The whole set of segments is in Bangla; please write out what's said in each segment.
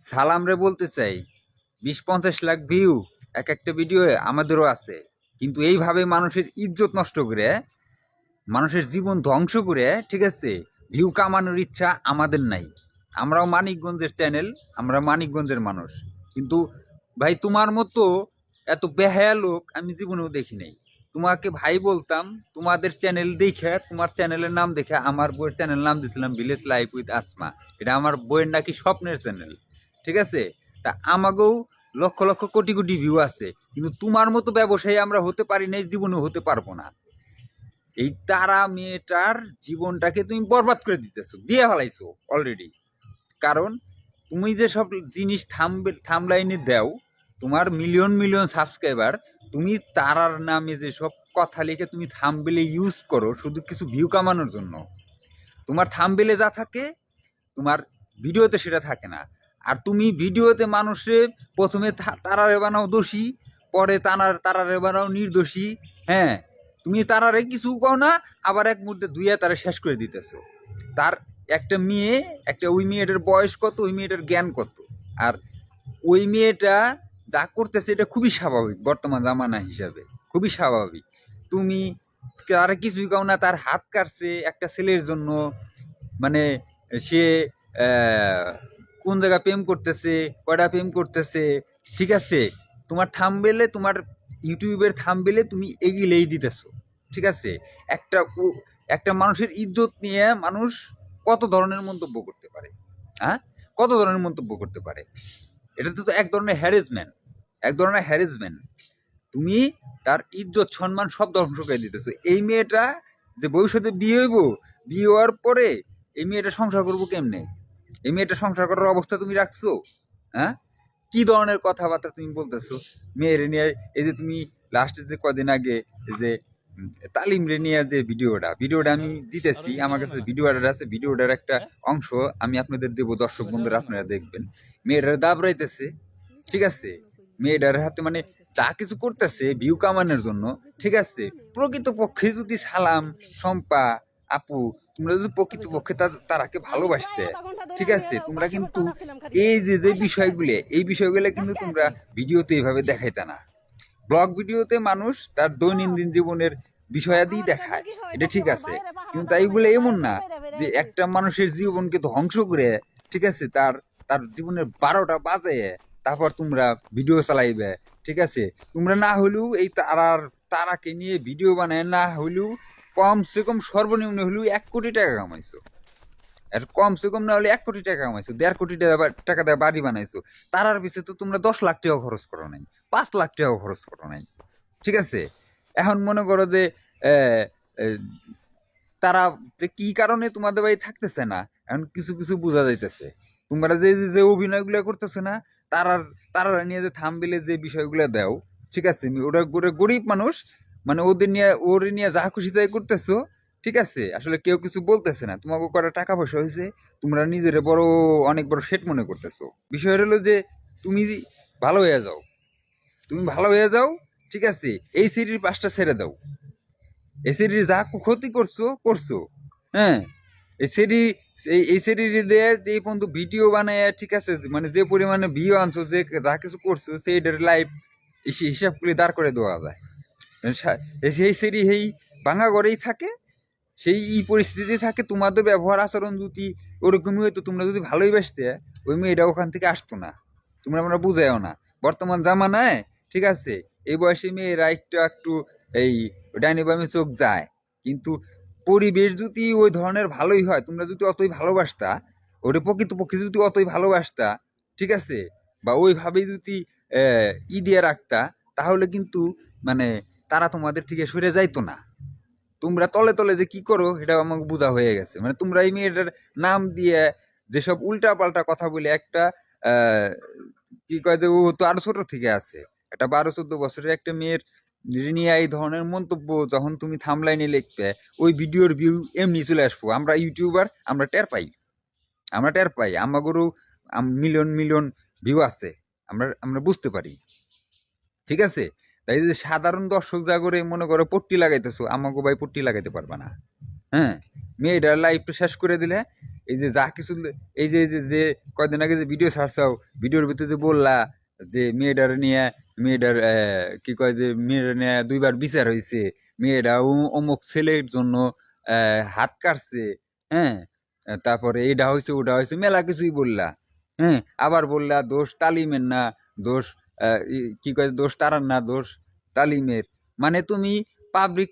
সালাম রে বলতে চাই। বিশ পঞ্চাশ লাখ ভিউ এক একটা ভিডিও আমাদেরও আছে। কিন্তু এইভাবে মানুষের ইজ্জত নষ্ট করে, মানুষের জীবন ধ্বংস করে, ঠিক আছে ভিউ কামানোর ইচ্ছা আমাদের নাই। আমরাও মানিকগঞ্জের চ্যানেল আমরা মানিকগঞ্জের মানুষ। কিন্তু ভাই, তোমার মতো এত বেহায়া লোক আমি জীবনেও দেখি নাই। তোমাকে ভাই বলতাম, তোমাদের চ্যানেল দেখে, তোমার চ্যানেলের নাম দেখে আমার বইয়ের চ্যানেল নাম দিয়েছিলাম ভিলেজ লাইফ উইথ আসমা এটা আমার বইয়ের নাকি স্বপ্নের চ্যানেল ঠিক আছে? তা আমাকেও লক্ষ লক্ষ কোটি কোটি ভিউ আছে। কিন্তু তোমার মতো ব্যবসায়ী আমরা হতে পারি নাই, জীবনেও হতে পারব না। এই তারা মেয়েটার জীবনটাকে তুমি বরবাদ করে দিতেছো, দিয়ে ফেলাইছো অলরেডি কারণ তুমি যে সব জিনিস থামবে থামলাইনে দাও, তোমার মিলিয়ন মিলিয়ন সাবস্ক্রাইবার তুমি তারার নামে যে সব কথা লিখে তুমি থামবেলে ইউজ করো, শুধু কিছু ভিউ কামানোর জন্য। তোমার থামবেলে যা থাকে, তোমার ভিডিওতে সেটা থাকে না। আর তুমি ভিডিওতে মানুষে প্রথমে থা- তারারে বানাও দোষী, পরে তারার তারারে বানাও নির্দোষী হ্যাঁ? তুমি তারারে কিছু কও না, আবার এক মুহূর্তে দুইয়া তারা শেষ করে দিতেছ। তার একটা মেয়ে, একটা ওই মেয়েটার বয়স কত, ওই মেয়েটার জ্ঞান কত? আর ওই মেয়েটা যা করতেছে এটা খুবই স্বাভাবিক বর্তমান জামানা হিসাবে, খুবই স্বাভাবিক। তুমি তার কিছুই কাও না, তার হাত কাটছে একটা ছেলের জন্য মানে সে কোন জায়গায় প্রেম করতেছে কয়টা প্রেম করতেছে, ঠিক আছে? তোমার থামবেলে, তোমার ইউটিউবের থামবেলে তুমি এগিলেই দিতেছো, ঠিক আছে? একটা একটা মানুষের ইজ্জত নিয়ে মানুষ কত ধরনের মন্তব্য করতে পারে হ্যাঁ? কত ধরনের মন্তব্য করতে পারে? এটা তো এক ধরনের হ্যারেসমেন্ট এক ধরনের হ্যারেসমেন্ট তুমি তার ইজ্জত, সম্মান সব ধ্বংস করে দিতেছো। এই মেয়েটা যে ভবিষ্যতে বিয়ে হইব, বিয়ে হওয়ার পরে এই মেয়েটা সংসার করব কেমনে? এই মেয়েটা সংসার করার অবস্থা তুমি রাখছো হ্যাঁ? কি ধরনের কথাবার্তা তুমি বলতেছো? মেয়েরে নিয়ে এই যে তুমি লাস্টে যে কদিন আগে যে তালিম রে নিয়ে যে ভিডিওটা ভিডিওটা আমি দিতেছি, আমার কাছে ভিডিওটা আছে, ভিডিওটার একটা অংশ আমি আপনাদের দেবো, দর্শক বন্ধুরা আপনারা দেখবেন। মেয়েটার দাব দাবড়াইতেছে ঠিক আছে? মেয়েটার হাতে মানে যা কিছু করতেছে ভিউ কামানোর জন্য, ঠিক আছে? প্রকৃত পক্ষে যদি সালাম, শম্পা, আপু তোমরা যদি প্রকৃত পক্ষে তা- তারাকে ভালোবাসতে ঠিক আছে? তোমরা কিন্তু এই যে যে বিষয়গুলো এই বিষয়গুলো কিন্তু তোমরা ভিডিওতে এইভাবে দেখাইতে না। ব্লগ ভিডিওতে মানুষ তার দৈনন্দিন জীবনের বিষয়াদি দেখায়। এটা ঠিক আছে। কিন্তু তাই বলে এমন না যে একটা মানুষের জীবনকে ধ্বংস করে ঠিক আছে তার তার জীবনের বারোটা বাজে তারপর তোমরা ভিডিও চালাইবে ঠিক আছে? তোমরা না হলেও এই তারার তারাকে নিয়ে ভিডিও বানায় না হলেও কমসে কম সর্বনিম্ন হলেও এক কোটি টাকা কামাইছো। আর কমসে কম না হলে এক কোটি টাকা কামাইছো, দেড় কোটি টাকা দিয়ে বাড়ি বানাইছো। তারার পিছে তো তোমরা দশ লাখ টাকা খরচ করো নাই, পাঁচ লাখ টাকা খরচ করো নাই। ঠিক আছে? এখন মনে করো যে তারা যে কি কারণে তোমাদের বাড়ি থাকতেছে না, এখন কিছু কিছু বোঝা যাইতেছে। তোমরা যে যে- অভিনয়গুলো করতেছো না তারার তারা নিয়ে যে থামবিলে যে বিষয়গুলো দাও, ঠিক আছে? ওরা গরিব মানুষ মানে ওদের নিয়ে, ওর নিয়ে যা খুশি তাই করতেছো, ঠিক আছে? আসলে কেউ কিছু বলতেছে না। তোমাকে কটা টাকা পয়সা হয়েছে, তোমরা নিজের বড়, অনেক বড় সেট মনে করতেছো। বিষয় হলো যে, তুমি ভালো হয়ে যাও। তুমি ভালো হয়ে যাও, ঠিক আছে? এই সিঁড়ির পাশটা ছেড়ে দাও। এই সিঁড়ির যা ক্ষতি করছ করছ। হ্যাঁ? এই সিঁড়ি, এই এই সিঁড়ি দিয়ে যে পর্যন্ত ভিডিও বানায়, ঠিক আছে? মানে যে পরিমাণে ভিউ আনছো, যে যা কিছু করছ, সেইটার লাইভ হিসাব করে দাঁড় করে দেওয়া যায়। সেই সিঁড়ি সেই ভাঙা ঘরেই থাকে, সেই ই পরিস্থিতি থাকে, তোমাদের ব্যবহার আচরণ যদি ওরকমই হয়তো তোমরা যদি ভালোই বাসতে ওই মেয়েটা ওখান থেকে আসতো না। তোমরা আমরা বুঝাইও না। বর্তমান জামানায়, ঠিক আছে, এই বয়সী মেয়েরা একটু একটু এই ডাইনি বামে চোখ যায়, কিন্তু পরিবেশ যদি ওই ধরনের ভালোই হয়, তোমরা যদি অতই ভালোবাসতা ওটা প্রকৃত পক্ষে যদি অতই ভালোবাসতা, ঠিক আছে, বা ওইভাবেই যদি ই দিয়ে রাখতা, তাহলে কিন্তু মানে তারা তোমাদের থেকে সরে যাইতো না। তোমরা তলে তলে যে কি করো এটা আমাকে বোঝা হয়ে গেছে। মানে তোমরা এই মেয়েটার নাম দিয়ে যেসব উল্টা পাল্টা কথা বলে, একটা কি কয় যে ও তো আরও ছোট থেকে আছে, একটা বারো চোদ্দ বছরের একটা মেয়ের নিয়ে এই ধরনের মন্তব্য যখন তুমি থামলাইনে লিখবে, ওই ভিডিওর ভিউ এমনি চলে আসব। আমরা ইউটিউবার আমরা টের পাই। আমরা টের পাই। আমাগরু মিলিয়ন মিলিয়ন ভিউ আছে। আমরা আমরা বুঝতে পারি। ঠিক আছে? তাই যে সাধারণ দর্শক যা করে মনে করো পট্টি লাগাইতেছো আমাকে ভাই পট্টি লাগাইতে পারবা না। হ্যাঁ? মেয়েটার লাইফটা শেষ করে দিলে, এই যে যা কিছু এই যে যে কয়দিন আগে যে ভিডিও ছাড়ছাও ভিডিওর ভিতরে যে বললা যে মেয়েটার নিয়ে, মেয়েটার কি কয় যে মেয়েটার নিয়ে দুইবার বিচার হয়েছে মেয়েটা অমুক ছেলের জন্য হাত কাটছে হ্যাঁ? তারপরে এটা হয়েছে ওটা হয়েছে মেলা কিছুই বললা হ্যাঁ? আবার বললা, দোষ তালিমের না, দোষ কি কয়, দোষ তারার না দোষ? তালিমের। মানে তুমি পাবলিক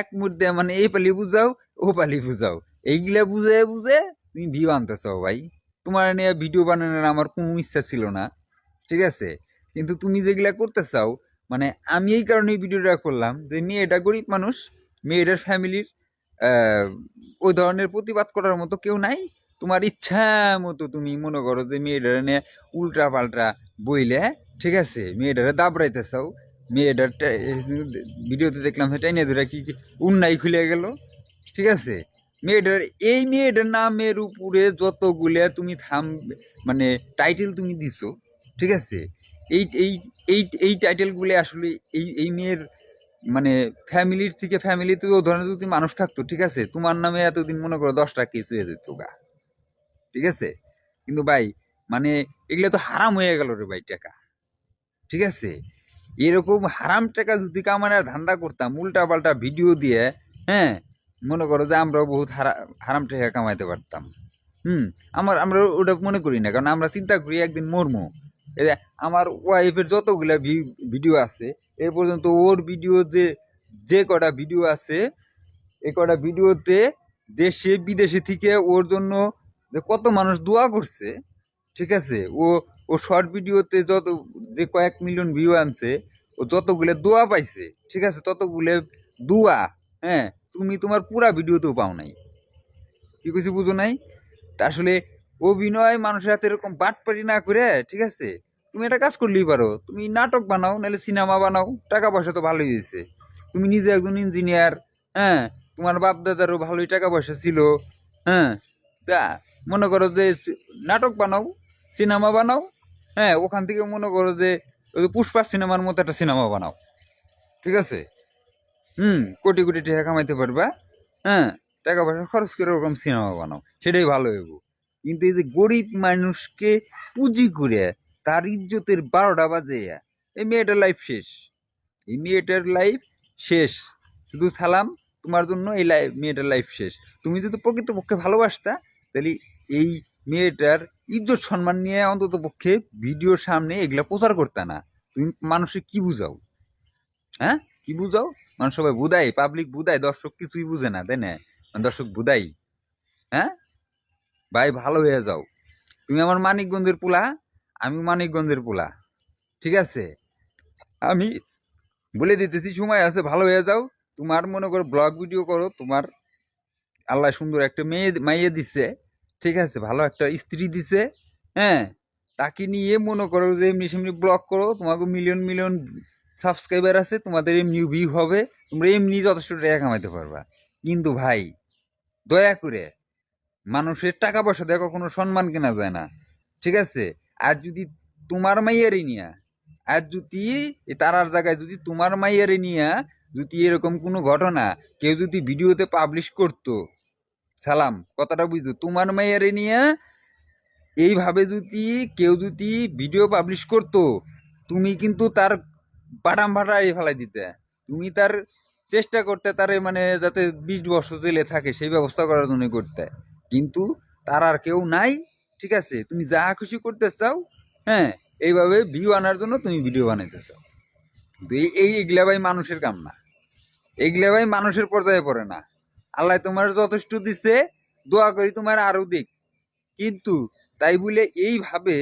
এক মুদ্দে মানে এই পালি বুঝাও, ও পালি বুঝাও। এইগুলা বুঝে বুঝে তুমি ভিউ আনতেছো ভাই। তোমার নিয়ে ভিডিও বানানোর আমার কোনো ইচ্ছা ছিল না, ঠিক আছে? কিন্তু তুমি যেগুলা করতে চাও মানে আমি এই কারণে ভিডিওটা করলাম যে মেয়েটা গরিব মানুষ মেয়েটার ফ্যামিলির ওই ধরনের প্রতিবাদ করার মতো কেউ নাই। তোমার ইচ্ছা মতো তুমি মনে করো যে মেয়েটার নিয়ে উল্টা পাল্টা বইলে ঠিক আছে, মেয়েটারে দাবড়াইতে চাও মেয়েটার ভিডিওতে দেখলাম টাইনে ধরে কি উন্নাই খুলে গেল। ঠিক আছে, মেয়েটার এই মেয়েটার নামের উপরে যতগুলো তুমি থাম মানে টাইটেল তুমি দিছো, ঠিক আছে, এই এই এই এই টাইটেলগুলো আসলে এই এই মেয়ের মানে ফ্যামিলির থেকে ফ্যামিলিতে ও ধরনের যদি মানুষ থাকতো, ঠিক আছে, তোমার নামে এতদিন মনে করো দশটা কেস হয়ে যেত গা। ঠিক আছে, কিন্তু ভাই মানে এগুলো তো হারাম হয়ে গেল রে ভাই টাকা। ঠিক আছে? এরকম হারাম টাকা যদি কামানোর ধান্দা করতাম উল্টা পাল্টা ভিডিও দিয়ে হ্যাঁ? মনে করো যে আমরাও বহুত হারা, হারাম টাকা কামাইতে পারতাম। হুম? আমার, আমরা ওটা মনে করি না, কারণ আমরা চিন্তা করি একদিন মরমো। যে আমার ওয়াইফের যতগুলা ভিডিও আছে, এ পর্যন্ত ওর ভিডিও যে যে কটা ভিডিও আছে, এ কটা ভিডিওতে দেশে, বিদেশে থেকে ওর জন্য কত মানুষ দোয়া করছে, ঠিক আছে? ও ও শর্ট ভিডিওতে যত যে কয়েক মিলিয়ন ভিউ আনছে, ও যতগুলো দোয়া পাইছে, ঠিক আছে, ততগুলো দোয়া হ্যাঁ তুমি তোমার পুরা ভিডিওতেও পাও নাই। কি কিছু বুঝো নাই? তা আসলে অভিনয় মানুষের হাতে এরকম বাটপারি না করে, ঠিক আছে, তুমি একটা কাজ করলেই পারো। তুমি নাটক বানাও, নাহলে সিনেমা বানাও টাকা পয়সা তো ভালোই হয়েছে তুমি নিজে একজন ইঞ্জিনিয়ার হ্যাঁ তোমার বাপ দাদারও ভালোই টাকা পয়সা ছিল হ্যাঁ তা মনে করো যে নাটক বানাও, সিনেমা বানাও হ্যাঁ ওখান থেকে মনে করো যে ওই পুষ্পা সিনেমার মতো একটা সিনেমা বানাও। ঠিক আছে? হুম, কোটি কোটি টাকা কামাইতে পারবা হ্যাঁ টাকা পয়সা খরচ করে ওরকম সিনেমা বানাও, সেটাই ভালো হইব। কিন্তু এই যে গরিব মানুষকে পুঁজি করে তার ইজ্জতের বারোটা বাজে এই মেয়েটার লাইফ শেষ। এই মেয়েটার লাইফ শেষ। শুধু সালাম, তোমার জন্য এই লাইফ মেয়েটার লাইফ শেষ। তুমি যদি প্রকৃতপক্ষে ভালোবাসতা, তাহলে এই মেয়েটার ইজ্জত সম্মান নিয়ে অন্তত পক্ষে ভিডিওর সামনে এগুলা প্রচার করতে না। তুমি মানুষে কি বুঝাও? হ্যাঁ? কি বুঝাও? মানুষ সবাই বুঝাই পাবলিক বুধাই দর্শক কিছুই বুঝে না, তাই না? মানে দর্শক বুঝাই হ্যাঁ? ভাই, ভালো হয়ে যাও। তুমি আমার মানিকগঞ্জের পোলা, আমি মানিকগঞ্জের পোলা। ঠিক আছে? আমি বলে দিতেছি, সময় আছে, ভালো হয়ে যাও। তোমার মনে করো ব্লগ ভিডিও করো, তোমার আল্লাহ সুন্দর একটা মেয়ে, মাইয়ে দিছে। ঠিক আছে, ভালো একটা স্ত্রী দিছে হ্যাঁ? তাকে নিয়ে মনে করো যে এমনি সেমনি ব্লগ করো, তোমাকে মিলিয়ন মিলিয়ন সাবস্ক্রাইবার আছে, তোমাদের এমনি ভিউ হবে, তোমরা এমনি যথেষ্ট টাকা কামাইতে পারবা। কিন্তু ভাই, দয়া করে, মানুষের টাকা পয়সা দিয়ে কখনো সম্মান কেনা যায় না, ঠিক আছে? আর যদি তোমার মাইয়ারে নিয়া, আর যদি তারার জায়গায় যদি তোমার মাইয়ারে নিয়া, যদি এরকম কোনো ঘটনা, কেউ যদি ভিডিওতে পাবলিশ করতো সালাম, কথাটা বুঝতো তোমার মাইয়ারে নিয়ে এইভাবে যদি কেউ যদি ভিডিও পাবলিশ করতো, তুমি কিন্তু তার বাটাম ভাটা এই ফেলাই দিতে। তুমি তার চেষ্টা করতে তারে মানে যাতে বিশ বছর জেলে থাকে, সেই ব্যবস্থা করার জন্য করতে। কিন্তু তার আর কেউ নাই, ঠিক আছে? তুমি যা খুশি করতে চাও হ্যাঁ এইভাবে ভিউ আনার জন্য তুমি ভিডিও বানাইতে চাও। এই এই এগুলা ভাই মানুষের কাম না। এগুলা ভাই মানুষের পর্যায়ে পড়ে না। আল্লাহ তোমার যথেষ্ট দিছে, দোয়া করি তোমার আরও দিক। কিন্তু তাই বলে এইভাবে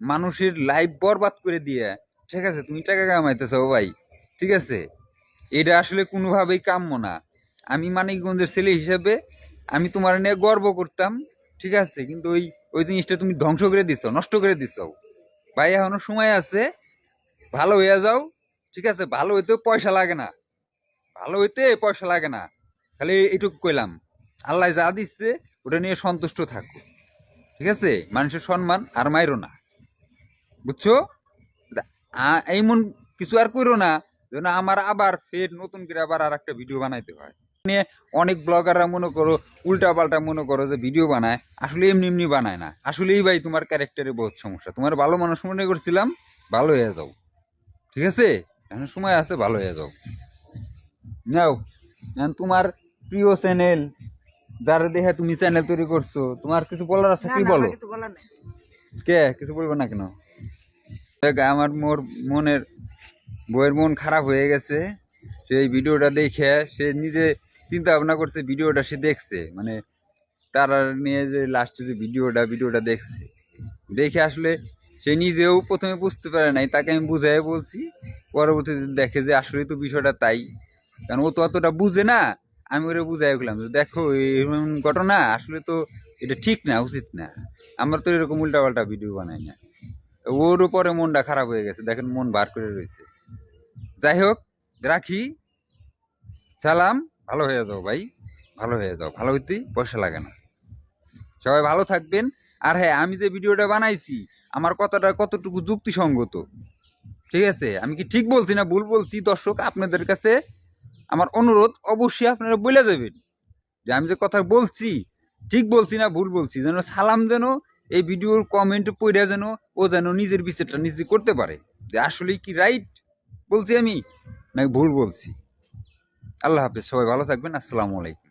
মানুষের লাইফ বরবাদ করে দিয়ে, ঠিক আছে, তুমি টাকা কামাইতেছো ভাই, ঠিক আছে? এটা আসলে কোনোভাবেই কাম্য না। আমি মানিকগঞ্জের ছেলে হিসাবে আমি তোমার নিয়ে গর্ব করতাম, ঠিক আছে? কিন্তু ওই ওই জিনিসটা তুমি ধ্বংস করে দিছো, নষ্ট করে দিছো। ভাই, এখনও সময় আছে, ভালো হয়ে যাও, ঠিক আছে? ভালো হইতেও পয়সা লাগে না। ভালো হইতে পয়সা লাগে না। খালি এটুকু কইলাম। আল্লাহ যা দিচ্ছে ওটা নিয়ে সন্তুষ্ট থাকো। ঠিক আছে? মানুষের সম্মান আর মাইরো না। বুঝছ? এমন কিছু আর করো না যেন আমার আবার ফের নতুন করে আবার আর একটা ভিডিও বানাইতে হয়। নিয়ে অনেক ব্লগাররা মনে করো উল্টা পাল্টা মনে করো যে ভিডিও বানায়, আসলে এমনি এমনি বানায় না। আসলেই ভাই তোমার ক্যারেক্টারে বহুত সমস্যা। তোমার ভালো মানুষ মনে করছিলাম, ভালো হয়ে যাও। ঠিক আছে? এখন সময় আছে, ভালো হয়ে যাও। নাও তোমার প্রিয় চ্যানেল যারা দেখে তুমি চ্যানেল তৈরি করছ তোমার কিছু বলার আছে কি বলো? কে? কিছু বলব না কেন? দেখ আমার মোর মনের বইয়ের মন খারাপ হয়ে গেছে সেই ভিডিওটা দেখে সে নিজে চিন্তা ভাবনা করছে ভিডিওটা সে দেখছে মানে তারা নিয়ে যে লাস্টে যে ভিডিওটা ভিডিওটা দেখছে। দেখে আসলে সে নিজেও প্রথমে বুঝতে পারে নাই তাকে আমি বুঝাই বলছি পরবর্তীতে দেখে যে আসলে তো বিষয়টা তাই। কারণ ও তো অতটা বুঝে না আমি ওরে বুঝাই গেলাম দেখো, এরকম ঘটনা, আসলে তো এটা ঠিক না, উচিত না। আমরা তো এরকম উল্টাপাল্টা ভিডিও বানাই না। ওর উপরে মনটা খারাপ হয়ে গেছে, দেখেন মন বার করে রয়েছে যাই হোক, রাখি। সালাম। ভালো হয়ে যাও ভাই, ভালো হয়ে যাও। ভালো হইতেই পয়সা লাগে না। সবাই ভালো থাকবেন। আর হ্যাঁ আমি যে ভিডিওটা বানাইছি, আমার কথাটা কতটুকু যুক্তিসঙ্গত? ঠিক আছে? আমি কি ঠিক বলছি না ভুল বলছি? দর্শক, আপনাদের কাছে আমার অনুরোধ অবশ্যই আপনারা বলে দেবেন যে আমি যে কথা বলছি, ঠিক বলছি না ভুল বলছি, যেন সালাম যেন এই ভিডিওর কমেন্ট পড়ে যেন ও যেন নিজের বিচারটা নিজে করতে পারে। যে আসলেই কি রাইট বলছি আমি, নাকি ভুল বলছি? আল্লাহ হাফেজ, সবাই ভালো থাকবেন, আসসালামু আলাইকুম।